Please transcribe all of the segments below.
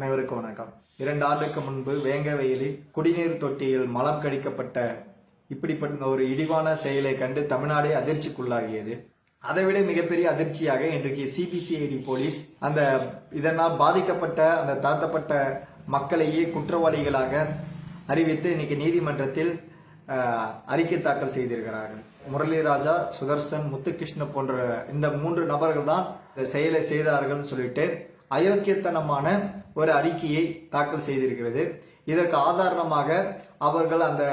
அனைவருக்கும் வணக்கம். இரண்டு ஆண்டுக்கு முன்பு வேங்கவயலில் குடிநீர் தொட்டியில் மலம் கடிக்கப்பட்ட இப்படிப்பட்ட ஒரு இழிவான செயலை கண்டு தமிழ்நாடே அதிர்ச்சிக்குள்ளாகியது. அதைவிட மிகப்பெரிய அதிர்ச்சியாக இன்றைக்கு சிபிசிஐடி போலீஸ் அந்த இதனால் பாதிக்கப்பட்ட அந்த தாழ்த்தப்பட்ட மக்களையே குற்றவாளிகளாக அறிவித்து இன்னைக்கு நீதிமன்றத்தில் அறிக்கை தாக்கல் செய்திருக்கிறார்கள். முரளிராஜா சுதர்சன் முத்துகிருஷ்ண போன்ற இந்த மூன்று நபர்கள் தான் இந்த செயலை செய்தார்கள் சொல்லிட்டு அயோக்கியத்தனமான ஒரு அறிக்கையை தாக்கல் செய்திருக்கிறது. இதற்கு ஆதாரணமாக அவர்கள் அந்த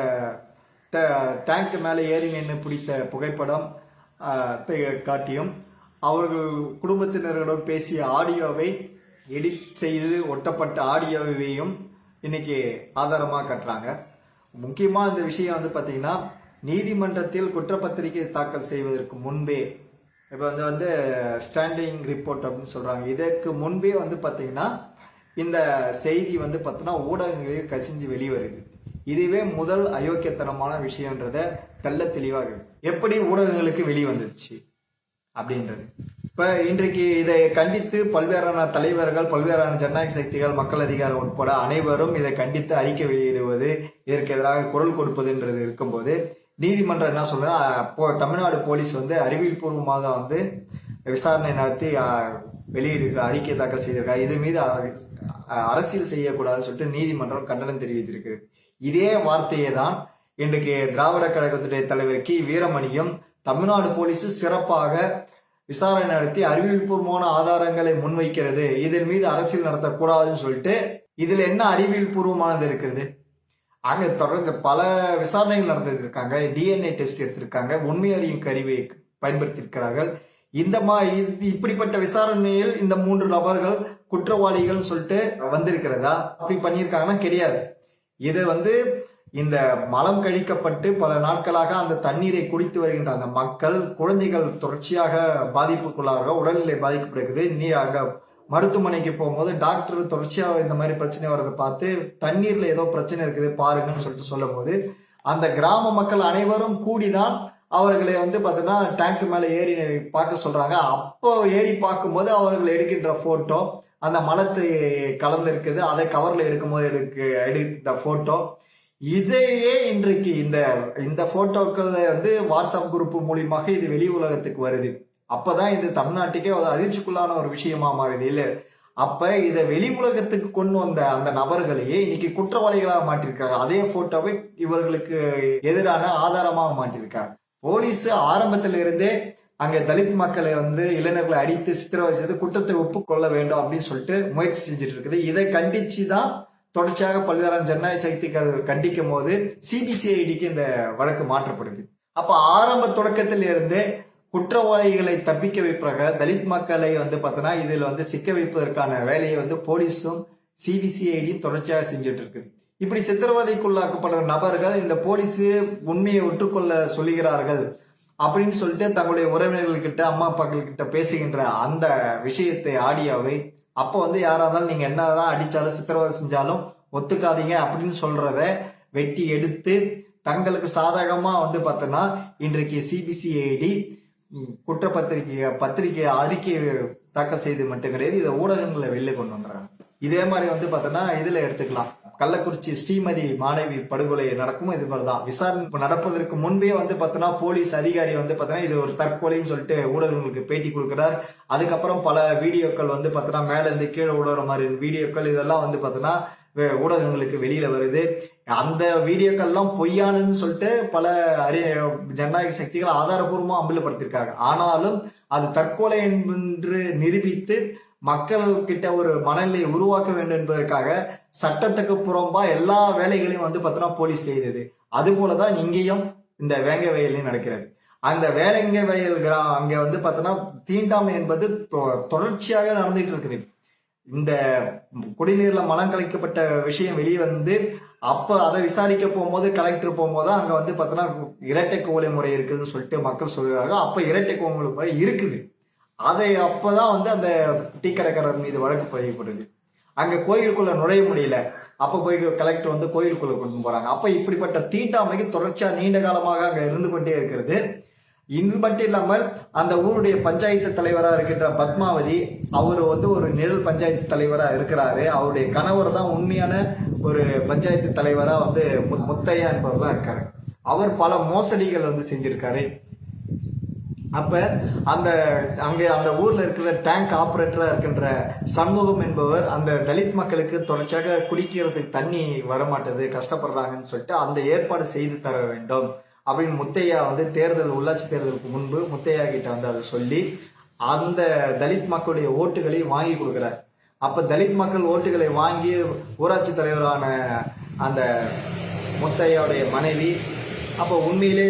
ட- டேங்க் மேலே ஏறி நின்று பிடித்த புகைப்படம் காட்டியும் அவர்கள் குடும்பத்தினர்களுடன் பேசிய ஆடியோவை எடிட் செய்து ஒட்டப்பட்ட ஆடியோவையும் இன்னைக்கு ஆதாரமாக கட்டுறாங்க. முக்கியமாக இந்த விஷயம் வந்து பார்த்தீங்கன்னா நீதிமன்றத்தில் குற்றப்பத்திரிகை தாக்கல் செய்வதற்கு முன்பே இப்போ வந்து வந்து ஸ்டாண்டிங் ரிப்போர்ட் அப்படின்னு சொல்கிறாங்க இதற்கு முன்பே வந்து பார்த்தீங்கன்னா இந்த செய்தி வந்து பார்த்தோன்னா ஊடகங்களில் கசிஞ்சு வெளிவருது. இதுவே முதல் அயோக்கியத்தனமான விஷயன்றத தெல்ல தெளிவாக எப்படி ஊடகங்களுக்கு வெளிவந்துச்சு அப்படின்றது. இப்போ இன்றைக்கு இதை கண்டித்து பல்வேறான தலைவர்கள் பல்வேறான ஜனநாயக சக்திகள் மக்கள் அதிகாரம் உட்பட அனைவரும் இதை கண்டித்து அறிக்கை வெளியிடுவது இதற்கு எதிராக குரல் கொடுப்பதுன்றது இருக்கும்போது நீதிமன்றம் என்ன சொல்லுன்னா போ தமிழ்நாடு போலீஸ் வந்து அறிவியல் பூர்வமாக வந்து விசாரணை நடத்தி வெளியிட்டு அறிக்கை தாக்கல் செய்திருக்காங்க. இது மீது அரசியல் செய்யக்கூடாதுன்னு சொல்லிட்டு நீதிமன்றம் கண்டனம் தெரிவித்திருக்கு. இதே வார்த்தையை தான் இன்றைக்கு திராவிட கழகத்துடைய தலைவர் கி. வீரமணியும் தமிழ்நாடு போலீஸ் சிறப்பாக விசாரணை நடத்தி அறிவியல்பூர்வமான ஆதாரங்களை முன்வைக்கிறது. இதன் மீது அரசியல் நடத்தக்கூடாதுன்னு சொல்லிட்டு இதில் என்ன அறிவியல் பூர்வமானது இருக்கிறது? அங்கே தொடர்ந்து பல விசாரணைகள் நடந்திருக்காங்க டிஎன்ஏ டெஸ்ட் எடுத்திருக்காங்க. உண்மை அறியும் கருவியை பயன்படுத்தியிருக்கிறார்கள். இந்த மா இது இப்படிப்பட்ட விசாரணையில் இந்த மூன்று நபர்கள் குற்றவாளிகள் சொல்லிட்டு வந்திருக்கிறதா? அப்படி பண்ணியிருக்காங்கன்னா கிடையாது. இது வந்து இந்த மலம் கழிக்கப்பட்டு பல நாட்களாக அந்த தண்ணீரை குடித்து வருகின்ற அந்த மக்கள் குழந்தைகள் தொடர்ச்சியாக பாதிப்புக்குள்ளாக உடல்நிலை பாதிக்கப்படுகிறது. நீ அங்கே மருத்துவமனைக்கு போகும்போது டாக்டர் தொடர்ச்சியாக இந்த மாதிரி பிரச்சனை வரதை பார்த்து தண்ணீர்ல ஏதோ பிரச்சனை இருக்குது பாருங்கன்னு சொல்லிட்டு சொல்லும் போது அந்த கிராம மக்கள் அனைவரும் கூடிதான் அவர்களை வந்து பார்த்தீங்கன்னா டேங்க் மேலே ஏறி பார்க்க சொல்றாங்க. அப்போ ஏறி பார்க்கும்போது அவர்கள் எடுக்கின்ற போட்டோ அந்த மலத்தை கலந்து இருக்குது அதை கவர்ல எடுக்கும்போது எடுக்க எடுத்த போட்டோ இதையே இன்றைக்கு இந்த இந்த போட்டோக்கள் வந்து வாட்ஸ்அப் குரூப் மூலியமாக இது வெளி உலகத்துக்கு வருது. அப்பதான் இது தமிழ்நாட்டுக்கே ஒரு அதிர்ச்சிக்குள்ளான ஒரு விஷயமா மாறுது. இல்ல அப்ப இதை வெளி உலகத்துக்கு கொண்டு வந்த அந்த நபர்களையே இன்னைக்கு குற்றவாளிகளாக மாட்டிருக்காங்க அதே போட்டோவை இவர்களுக்கு எதிரான ஆதாரமாக மாட்டிருக்காங்க போலீஸ் ஆரம்பத்துல இருந்தே அங்க தலித் மக்களை வந்து இளைஞர்களை அடித்து சித்திரவதை செய்து குற்றத்தை ஒப்புக்கொள்ள வேண்டும் அப்படின்னு சொல்லிட்டு முயற்சி செஞ்சுட்டு இருக்குது இதை கண்டிச்சு தான் தொடர்ச்சியாக பல்வேறு ஜனநாயக சக்திகள் கண்டிக்கும் போது சிபிசிஐடிக்கு இந்த வழக்கு மாற்றப்படுது. அப்ப ஆரம்ப தொடக்கத்தில் இருந்தே குற்றவாளிகளை தப்பிக்க வைப்பதாக தலித் மக்களை வந்து பார்த்தோன்னா இதில் வந்து சிக்க வைப்பதற்கான வேலையை வந்து போலீஸும் சிபிசிஐடியும் தொடர்ச்சியாக செஞ்சுட்டு இருக்குது. இப்படி சித்திரவதைக்குள்ளாக்கப்படுற நபர்கள் இந்த போலீஸ் உண்மையை ஒற்றுக்கொள்ள சொல்லுகிறார்கள் அப்படின்னு சொல்லிட்டு தங்களுடைய உறவினர்கள்கிட்ட அம்மா அப்பாக்கள்கிட்ட பேசுகின்ற அந்த விஷயத்தை ஆடியோவை அப்போ வந்து யாராக இருந்தாலும் நீங்க என்னதான் அடித்தாலும் சித்திரவதை செஞ்சாலும் ஒத்துக்காதீங்க அப்படின்னு சொல்கிறத வெட்டி எடுத்து தங்களுக்கு சாதகமாக வந்து பார்த்தோன்னா இன்றைக்கு சிபிசிஐடி குற்றப்பத்திரிகை பத்திரிகை அறிக்கை தாக்கல் செய்து மட்டும் கிடையாது இதை ஊடகங்களை வெளில கொண்டு வந்துடுறாங்க. இதே மாதிரி வந்து பார்த்தோன்னா இதில் எடுத்துக்கலாம். கள்ளக்குறிச்சி ஸ்ரீமதி மாணவி படுகொலை நடக்கும் இது மாதிரி தான். விசாரணை நடப்பதற்கு முன்பே வந்து பார்த்தோன்னா போலீஸ் அதிகாரி வந்து பார்த்தோன்னா இது ஒரு தற்கொலைன்னு சொல்லிட்டு ஊடகங்களுக்கு பேட்டி கொடுக்குறார். அதுக்கப்புறம் பல வீடியோக்கள் வந்து பார்த்தோன்னா மேலேருந்து கீழே விடுற மாதிரி வீடியோக்கள் இதெல்லாம் வந்து பார்த்தோன்னா ஊடகங்களுக்கு வெளியில் வருது. அந்த வீடியோக்கள்லாம் பொய்யானுன்னு சொல்லிட்டு பல அறி ஜனநாயக சக்திகள் ஆதாரபூர்வமாக அம்பலப்படுத்தியிருக்காங்க. ஆனாலும் அது தற்கொலை என்று நிரூபித்து மக்கள் கிட்ட ஒரு மனநிலையை உருவாக்க வேண்டும் என்பதற்காக சட்டத்துக்கு புறம்பா எல்லா வேலைகளையும் வந்து பார்த்தோன்னா போலீஸ் செய்தது. அது போலதான் இங்கேயும் இந்த வேங்க வயலையும் நடக்கிறது. அந்த வேலைங்க வயல் கிரா அங்க வந்து பார்த்தோன்னா தீண்டாமை என்பது தொ- தொடர்ச்சியாக நடந்துட்டு இருக்குது. இந்த குடிநீர்ல மலம் கலைக்கப்பட்ட விஷயம் வெளியே வந்து அப்போ அதை விசாரிக்க போகும்போது கலெக்டர் போகும்போது அங்கே வந்து பார்த்தோன்னா இரட்டை கோலை முறை இருக்குதுன்னு சொல்லிட்டு மக்கள் சொல்கிறாங்க அப்போ இரட்டை கோலை முறை இருக்குது. அதை அப்போ தான் வந்து அந்த டீ கடைக்காரர் மீது வழக்கு பதியப்படுது. அங்கே கோயிலுக்குள்ளே நுழைய முடியல. அப்போ போய் கலெக்டர் வந்து கோயிலுக்குள்ளே கொண்டு போகிறாங்க அப்போ இப்படிப்பட்ட தீட்டாமைக்கு தொடர்ச்சியாக நீண்ட காலமாக அங்கே இருந்து கொண்டே இருக்கிறது. இது மட்டும் இல்லாமல் அந்த ஊருடைய பஞ்சாயத்து தலைவராக இருக்கின்ற பத்மாவதி அவர் வந்து ஒரு நிழல் பஞ்சாயத்து தலைவராக இருக்கிறாரு. அவருடைய கணவர் தான் உண்மையான ஒரு பஞ்சாயத்து தலைவராக வந்து மு- முத்தையா என்பவர் தான் இருக்காரு. அவர் பல மோசடிகள் வந்து செஞ்சிருக்காரு. அப்ப அந்த அங்கே அந்த ஊர்ல இருக்கிற டேங்க் ஆப்ரேட்டராக இருக்கின்ற சண்முகம் என்பவர் அந்த தலித் மக்களுக்கு தொடர்ச்சியாக குடிக்கிறதுக்கு தண்ணி வரமாட்டது கஷ்டப்படுறாங்கன்னு சொல்லிட்டு அந்த ஏற்பாடு செய்து தர வேண்டும். அப்படின்னு முத்தையா வந்து தேர்தல் உள்ளாட்சி தேர்தலுக்கு முன்பு முத்தையா கிட்ட வந்து அதை சொல்லி அந்த தலித் மக்களுடைய ஓட்டுகளை வாங்கி கொடுக்குறார். அப்ப தலித் மக்கள் ஓட்டுகளை வாங்கி ஊராட்சி தலைவரான அந்த முத்தையாவுடைய மனைவி அப்போ உண்மையிலே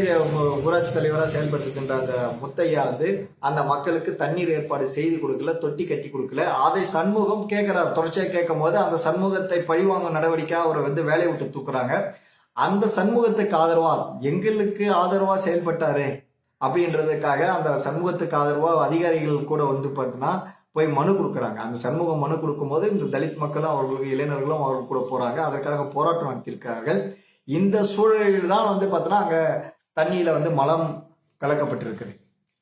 ஊராட்சி தலைவராக செயல்பட்டுருக்கின்ற அந்த முத்தையா வந்து அந்த மக்களுக்கு தண்ணீர் ஏற்பாடு செய்து கொடுக்கல தொட்டி கட்டி கொடுக்கல. அதை சண்முகம் கேட்கிறார். தொடர்ச்சியாக கேட்கும் போது அந்த சண்முகத்தை பழிவாங்கும் நடவடிக்கை அவரை வந்து வேலையை விட்டு தூக்குறாங்க. அந்த சண்முகத்துக்கு ஆதரவா எங்களுக்கு ஆதரவா செயல்பட்டாரு அப்படின்றதுக்காக அந்த சண்முகத்துக்கு ஆதரவா அதிகாரிகள் கூட வந்து பார்த்தீங்கன்னா போய் மனு கொடுக்குறாங்க. அந்த சண்முகம் மனு கொடுக்கும்போது இந்த தலித் மக்களும் அவர்களுக்கு இளைஞர்களும் அவர்கள் கூட போறாங்க. அதற்காக போராட்டம் நடத்தியிருக்கிறார்கள். இந்த சூழலில் தான் வந்து பார்த்தோன்னா அங்கே தண்ணியில் வந்து மலம் கலக்கப்பட்டிருக்குது.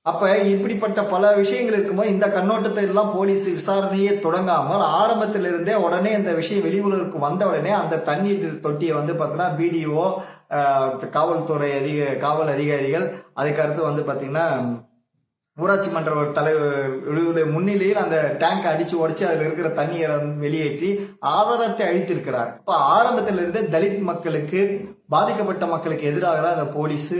அப்போ இப்படிப்பட்ட பல விஷயங்கள் இருக்கும்போது இந்த கண்ணோட்டத்தை எல்லாம் போலீஸ் விசாரணையே தொடங்காமல் ஆரம்பத்திலிருந்தே உடனே இந்த விஷயம் வெளி வந்த உடனே அந்த தண்ணீர் தொட்டியை வந்து பார்த்தீங்கன்னா பிடிஓ காவல்துறை அதிக காவல் அதிகாரிகள் அதுக்கடுத்து வந்து பார்த்தீங்கன்னா ஊராட்சி மன்ற ஒரு தலைவர் முன்னிலையில் அந்த டேங்கை அடிச்சு உடைச்சு அதில் இருக்கிற தண்ணீரை வெளியேற்றி ஆதாரத்தை அழித்திருக்கிறார். இப்போ ஆரம்பத்திலிருந்தே தலித் மக்களுக்கு பாதிக்கப்பட்ட மக்களுக்கு எதிராக தான் அந்த போலீஸு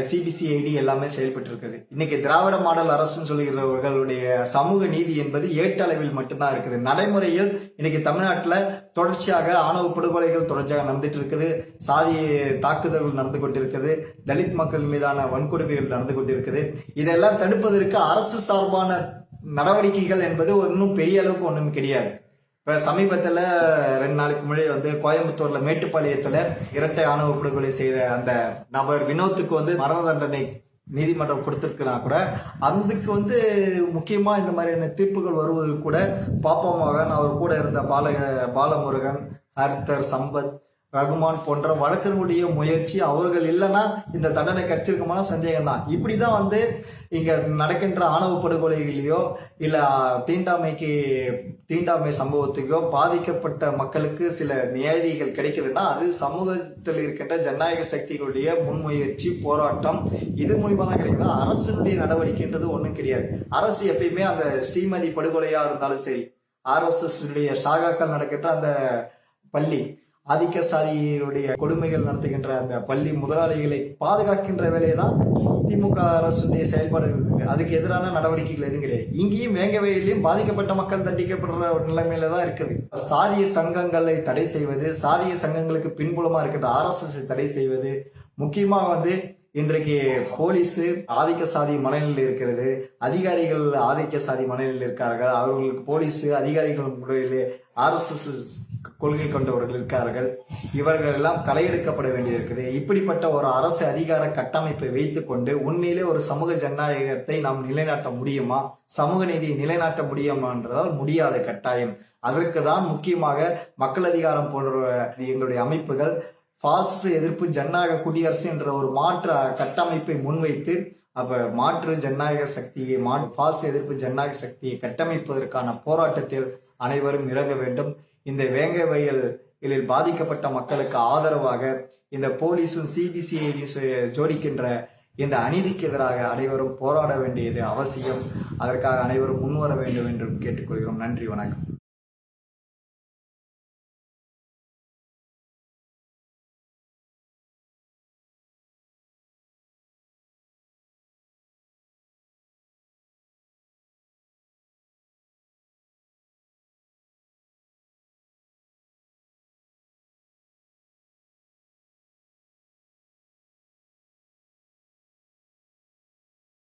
சிபிசிஐடி எல்லாமே செயல்பட்டு இருக்குது இன்னைக்கு திராவிட மாடல் அரசுன்னு சொல்லுகிறவர்களுடைய சமூக நீதி என்பது ஏட்டளவில் மட்டும்தான் இருக்குது. நடைமுறையில் இன்னைக்கு தமிழ்நாட்டில் தொடர்ச்சியாக ஆணவ படுகொலைகள் தொடர்ச்சியாக நடந்துட்டு இருக்குது சாதி தாக்குதல்கள் நடந்து கொண்டிருக்குது. தலித் மக்கள் மீதான வன்கொடுமைகள் நடந்து கொண்டிருக்குது. இதெல்லாம் தடுப்பதற்கு அரசு சார்பான நடவடிக்கைகள் என்பது இன்னும் பெரிய அளவுக்கு ஒன்றும் கிடையாது. இப்போ சமீபத்தில் ரெண்டு நாளைக்கு முன்னாடி வந்து கோயம்புத்தூர்ல மேட்டுப்பாளையத்தில் இரட்டை ஆணவ படுகொலை செய்த அந்த நபர் வினோத்துக்கு வந்து மரண தண்டனை நீதிமன்றம் கொடுத்துருக்குனா கூட அதுக்கு வந்து முக்கியமாக இந்த மாதிரியான தீர்ப்புகள் வருவது கூட பாப்பா மகன் அவர் கூட இருந்த பால பாலமுருகன் ஹர்தர் சம்பத் ரகுமான் போன்ற வழக்கர்களுடைய முயற்சி அவர்கள் இல்லைன்னா இந்த தண்டனை கிடைச்சிருக்குமான சந்தேகம் தான் வந்து இங்கே நடக்கின்ற ஆணவ படுகொலைகளையோ இல்லை தீண்டாமைக்கு தீண்டாமை சம்பவத்துக்கோ பாதிக்கப்பட்ட மக்களுக்கு சில நியாயதிகள் கிடைக்குதுன்னா அது சமூகத்தில் இருக்கின்ற ஜனநாயக சக்திகளுடைய முன்முயற்சி போராட்டம் இது மூலிமா தான் கிடைக்குது. அரசினுடைய நடவடிக்கைன்றது ஒன்றும் கிடையாது. அரசு எப்பயுமே அந்த ஸ்ரீமதி படுகொலையாக இருந்தாலும் சரி ஆர்எஸ்எஸ் உடைய சாகாக்கள் நடக்கின்ற அந்த பள்ளி ஆதிக்கசாதியுடைய கொடுமைகள் நடத்துகின்ற அந்த பள்ளி முதலாளிகளை பாதுகாக்கின்ற வேலையை தான் திமுக அரசுடைய செயல்பாடு இருக்கு அதுக்கு எதிரான நடவடிக்கைகள் எதுவும் கிடையாது. இங்கேயும் வேங்கவையிலையும் பாதிக்கப்பட்ட மக்கள் தண்டிக்கப்படுற ஒரு நிலைமையில தான் இருக்குது. சாரிய சங்கங்களை தடை செய்வது சாரிய சங்கங்களுக்கு பின்புலமா இருக்கின்ற ஆர்எஸ்எஸ் தடை செய்வது முக்கியமாக வந்து இன்றைக்கு போலீஸ் ஆதிக்க சாதி மனநிலையில் இருக்கிறது. அதிகாரிகள் ஆதிக்க சாதி மனநிலையில் இருக்கார்கள். அவர்களுக்கு போலீஸ் அதிகாரிகள் முறையிலே ஆர்எஸ்எஸ் கொள்கை கொண்டவர்கள் இருக்கார்கள். இவர்கள் எல்லாம் களையெடுக்கப்பட வேண்டியிருக்குது. இப்படிப்பட்ட ஒரு அரசு அதிகார கட்டமைப்பை வைத்துக்கொண்டு உண்மையிலே ஒரு சமூக ஜனநாயகத்தை நாம் நிலைநாட்ட முடியுமா? சமூக நீதியை நிலைநாட்ட முடியுமான்றதால் முடியாத கட்டாயம். அதற்கு தான் முக்கியமாக மக்கள் அதிகாரம் போன்ற எங்களுடைய அமைப்புகள் பாசிச எதிர்ப்பு ஜனநாயக குடியரசு என்ற ஒரு மாற்று கட்டமைப்பை முன்வைத்து அப்ப மாற்று ஜனநாயக சக்தியை மா பாசிச எதிர்ப்பு ஜனநாயக சக்தியை கட்டமைப்பதற்கான போராட்டத்தில் அனைவரும் இறங்க வேண்டும். இந்த வேங்க வயலில் பாதிக்கப்பட்ட மக்களுக்கு ஆதரவாக இந்த போலீஸும் சிபிசிஐடியும் ஜோடிக்கின்ற இந்த அநீதிக்கு எதிராக அனைவரும் போராட வேண்டியது அவசியம். அதற்காக அனைவரும் முன்வர வேண்டும் என்றும் கேட்டுக்கொள்கிறோம். நன்றி வணக்கம்.